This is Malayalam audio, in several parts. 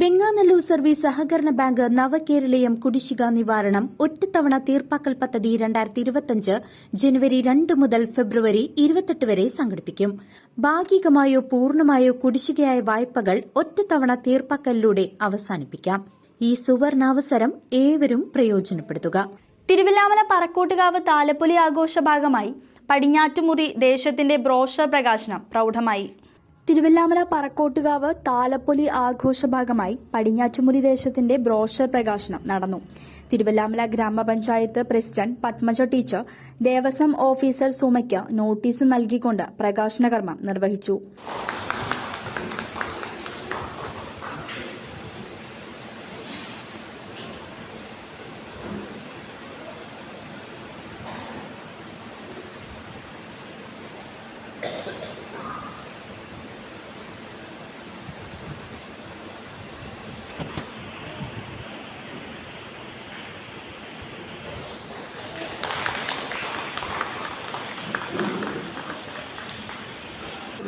വെങ്ങാനല്ലൂർ സർവീസ് സഹകരണ ബാങ്ക് നവകേരളീയം കുടിശ്ശിക നിവാരണം ഒറ്റത്തവണ തീർപ്പാക്കൽ പദ്ധതി രണ്ടായിരത്തി ഇരുപത്തിയഞ്ച് ജനുവരി രണ്ട് മുതൽ ഫെബ്രുവരി ഇരുപത്തെട്ട് വരെ സംഘടിപ്പിക്കും. ഭാഗികമായോ പൂർണമായോ കുടിശ്ശികയായ വായ്പകൾ ഒറ്റത്തവണ തീർപ്പാക്കലിലൂടെ അവസാനിപ്പിക്കാം. ഈ സുവർണാവസരം ഏവരും പ്രയോജനപ്പെടുത്തുക. തിരുവില്ലാമല പറക്കോട്ടുകാവ് താലപ്പൊലി ആഘോഷ ഭാഗമായി പടിഞ്ഞാറ്റുമുറി ദേശത്തിന്റെ ബ്രോഷർ പ്രകാശനം പ്രൗഢമായി. തിരുവല്ലാമല പറക്കോട്ടുകാവ് താലപ്പൊലി ആഘോഷ ഭാഗമായി പടിഞ്ഞാറ്റുമുറി ദേശത്തിന്റെ ബ്രോഷർ പ്രകാശനം നടന്നു. Thiruvilwamala grama panchayat president Padmaja teacher Devaswom officer സുമയ്ക്ക് notice നൽകിക്കൊണ്ട് പ്രകാശന കർമ്മം നിർവഹിച്ചു.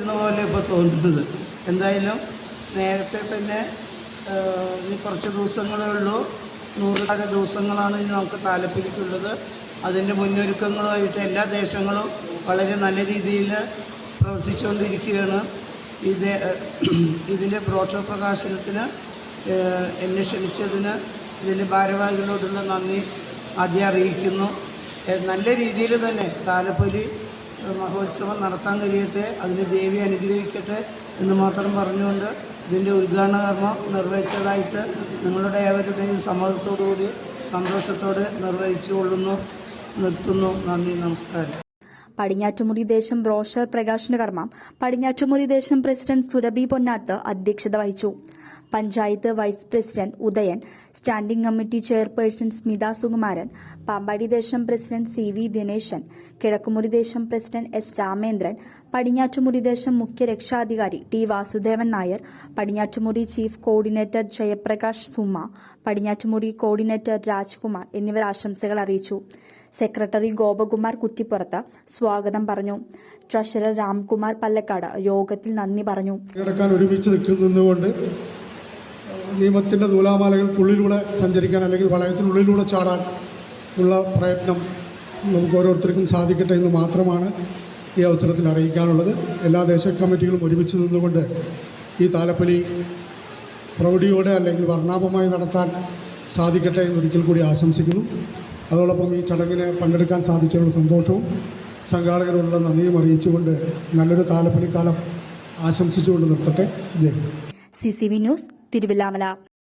ഇരുന്ന പോലെ ഇപ്പോൾ തോന്നുന്നത്. എന്തായാലും നേരത്തെ തന്നെ ഇനി കുറച്ച് ദിവസങ്ങളേ ഉള്ളൂ. നൂറുകണ ദിവസങ്ങളാണ് ഇനി നമുക്ക് താലപ്പൊലിക്കുള്ളത്. അതിന്റെ മുന്നൊരുക്കങ്ങളുമായിട്ട് എല്ലാ ദേശങ്ങളും വളരെ നല്ല രീതിയിൽ പ്രവർത്തിച്ചുകൊണ്ടിരിക്കുകയാണ്. ഇത് ഇതിന്റെ പ്രോക്ഷ പ്രകാശനത്തിന് എന്നെ ക്ഷണിച്ചതിന് ഇതിന്റെ ഭാരവാഹികളോടുള്ള നന്ദി ആദ്യം അറിയിക്കുന്നു. നല്ല രീതിയിൽ തന്നെ താലപ്പൊലി മഹോത്സവം നടത്താൻ കഴിയട്ടെ അതിന് ദേവി അനുഗ്രഹിക്കട്ടെ എന്ന് മാത്രം പറഞ്ഞുകൊണ്ട് ഇതിന്റെ ഉദ്ഘാടന കർമ്മം നിർവഹിച്ചതായിട്ട് നിങ്ങളുടെ ഏവരുടെയും സമ്മതത്തോടുകൂടി സന്തോഷത്തോടെ നിർവഹിച്ചു കൊള്ളുന്നു നിർത്തുന്നു. നന്ദി നമസ്കാരം. പടിഞ്ഞാറ്റുമുറി ദേശം ബ്രോഷർ പ്രകാശന കർമ്മം പടിഞ്ഞാറ്റുമുറി ദേശം പ്രസിഡന്റ് സുരഭി പൊന്നാത്ത് അധ്യക്ഷത വഹിച്ചു. Panchayat vice president Udayan standing committee chairperson Smitha Sukumaran Pampady ദേശം president C V Dineshan Kizhakkumuri ദേശം പ്രസിഡന്റ് എസ് രാമേന്ദ്രൻ പടിഞ്ഞാറ്റുമുറി ദേശം മുഖ്യ രക്ഷാധികാരി T Vasudevan Nair Padinjattumuri chief coordinator Jayaprakash Suma Padinjattumuri coordinator Rajkumar എന്നിവർ ആശംസകൾ അറിയിച്ചു. സെക്രട്ടറി ഗോപകുമാർ കുറ്റിപ്പുറത്ത് സ്വാഗതം പറഞ്ഞു. ട്രഷറർ രാംകുമാർ പല്ലക്കാട് യോഗത്തിൽ നന്ദി പറഞ്ഞു. ഒരുമിച്ച് നിൽക്കുന്നതുകൊണ്ട് നിയമത്തിന്റെ നൂലാമാലകൾക്കുള്ളിലൂടെ സഞ്ചരിക്കാൻ അല്ലെങ്കിൽ വളയത്തിനുള്ളിലൂടെ ചാടാൻ ഉള്ള പ്രയത്നം നമുക്ക് ഓരോരുത്തർക്കും സാധിക്കട്ടെ എന്ന് മാത്രമാണ് ഈ അവസരത്തിൽ അറിയിക്കാനുള്ളത്. എല്ലാ ദേശ കമ്മിറ്റികളും ഒരുമിച്ച് നിന്നുകൊണ്ട് ഈ താലപ്പലി പ്രൗഢിയോടെ അല്ലെങ്കിൽ വർണാഭമായി നടത്താൻ സാധിക്കട്ടെ എന്നൊരിക്കൽ കൂടി ആശംസിക്കുന്നു. അതോടൊപ്പം ഈ ചടങ്ങിന് പങ്കെടുക്കാൻ സാധിച്ചതിനുള്ള സന്തോഷവും സംഘാടകരോടുള്ള നന്ദിയും അറിയിച്ചുകൊണ്ട് നല്ലൊരു താലപ്പലിക്കാലം ആശംസിച്ചുകൊണ്ട് നിർത്തട്ടെ. ജയ് C C V news Thiruvilwamala